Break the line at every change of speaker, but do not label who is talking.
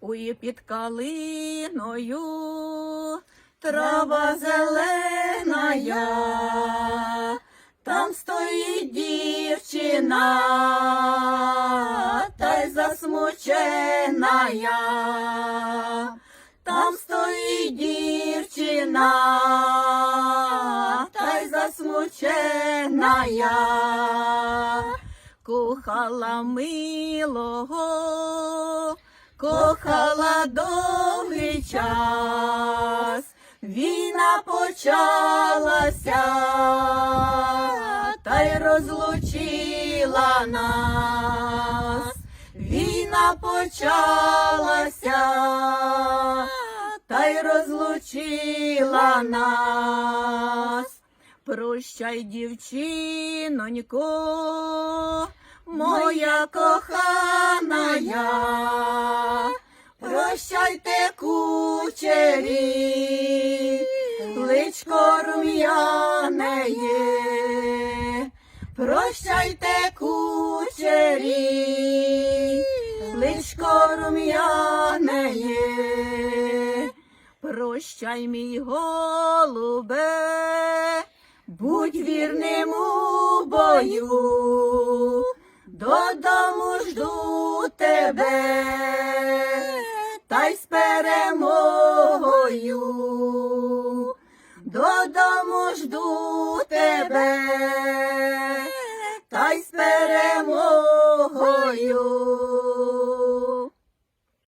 Ой, під калиною трава зелена, там стоїть дівчина, та й засмучена. Там стоїть дівчина, та й засмучена. Кохала милого, кохала довгий час, війна почалася, та й розлучила нас. Війна почалася, та й розлучила нас. Прощай, дівчинонько, моя кохана, прощайте кучері, личко рум'яне є. Прощайте кучері, личко рум'яне є. Прощай, мій голубе, будь вірним у бою, додому жду тебе, та й з перемогою, додому жду тебе, та й з перемогою.